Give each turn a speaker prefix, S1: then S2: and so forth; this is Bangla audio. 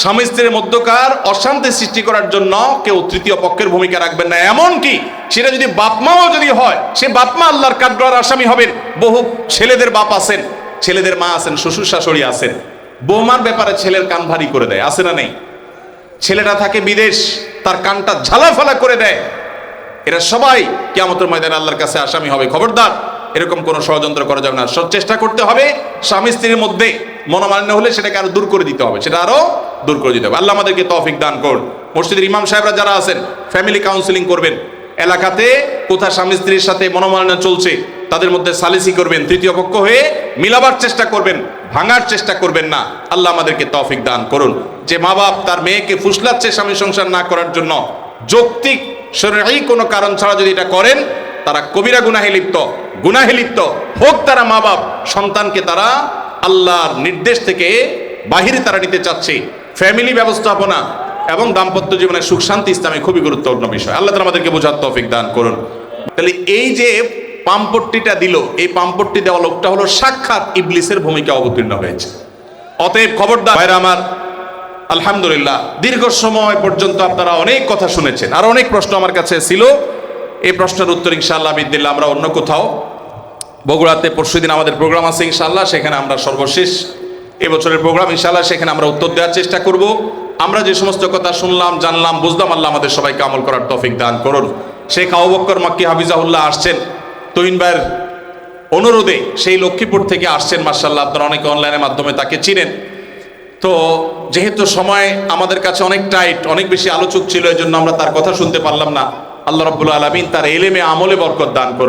S1: স্বামী স্ত্রীর মধ্যকার অশান্তি সৃষ্টি করার জন্য কেউ তৃতীয় পক্ষের ভূমিকা রাখবেন না। এমন কি সেটা যদি বাপমাও যদি হয়, সে বাপমা আল্লাহর কাঠগড়ার আসামি হবেন। বহু ছেলেদের বাপ আছেন, ছেলেদের মা আছেন, শ্বশুর শাশুড়ি আছেন। বৌমার ব্যাপারে ছেলের কান ভারী করে দেয়, আছে না নেই? ছেলেটা থাকে বিদেশ, তার কানটা ঝালাফালা করে দেয়। এরা সবাই কিয়ামতের ময়দানে আল্লাহর কাছে আসামি হবে। খবরদার এরকম কোনো ষড়যন্ত্র করা যাবে না। সব চেষ্টা করতে হবে স্বামী স্ত্রীর মধ্যে মনোমালিন্য হলে সেটাকে আরও দূর করে দিতে হবে, সেটা আরও দূর করে দিতে হবে। আল্লাহ আমাদেরকে তৌফিক দান করুন। মসজিদের ইমাম সাহেবরা যারা আছেন ফ্যামিলি কাউন্সিলিং করবেন, এলাকাতে কোথা স্বামী স্ত্রীর সাথে মনোমালিন্য চলছে, তাদের মধ্যে সালিসি করবেন, তৃতীয় পক্ষ হয়ে মিলাবার চেষ্টা করবেন, ভাঙার চেষ্টা করবেন না। আল্লাহ আমাদেরকে তৌফিক দান করুন। যে মা বাপ তার মেয়েকে ফুসলাচ্ছে স্বামী সংসার না করার জন্য, যৌক্তিক শরীরেই কোনো কারণ ছাড়া যদি এটা করেন তারা কবিরা গুনাহে লিপ্ত গুনাহে লিপ্ত। হোক তারা মা বাপ সন্তানকে তারা আল্লাহর নির্দেশ থেকে বাহিরে তারা নিতে চাচ্ছে। ফ্যামিলি ব্যবস্থাপনা এবং দাম্পত্য জীবনের সুখ, শান্তি ইসলামে খুবই গুরুত্বপূর্ণ বিষয়। আল্লাহ তালা আমাদেরকে বোঝার তৌফিক দান করুন। তাহলে এই যে পাম্পট্টিটা দিল, এই পাম্পট্টি দেওয়া লোকটা হলো সাক্ষাৎ ইবলিসের ভূমিকা অবতীর্ণ হয়েছে। অতএব খবরদার ভাইরা আমার, আলহামদুলিল্লাহ, দীর্ঘ সময় পর্যন্ত আপনারা অনেক কথা শুনেছেন। আর অনেক প্রশ্ন আমার কাছে ছিল। এই প্রশ্নের উত্তর ইনশাআল্লাহ বিদিল্লা আমরা অন্য কোথাও। বগুড়াতে পরশুদিন আমাদের প্রোগ্রাম আছে ইনশাআল্লাহ, সেখানে আমরা সর্বশেষ এবছরের প্রোগ্রাম, ইনশাআল্লাহ সেখানে আমরা উত্তর দেওয়ার চেষ্টা করব। আমরা যে সমস্ত কথা শুনলাম, জানলাম, বুঝলাম, আল্লাহ আমাদের সবাইকে আমল করার তৌফিক দান করুন। শেখ আবু বক্কর মাক্কি হাফিজাহুল্লাহ আসছেন। তৈন ভাইয়ের অনুরোধে সেই লক্ষ্মীপুর থেকে আসছেন মার্শাল্লাহ আপনারা অনেকে অনলাইনের মাধ্যমে তাকে চিনেন। তো যেহেতু সময় আমাদের কাছে অনেক টাইট, অনেক বেশি আলোচক ছিল এই জন্য আমরা তার কথা শুনতে পারলাম না। আল্লাহ রব্বুল আলমিন তার এলেমে আমলে বরকত দান করুন।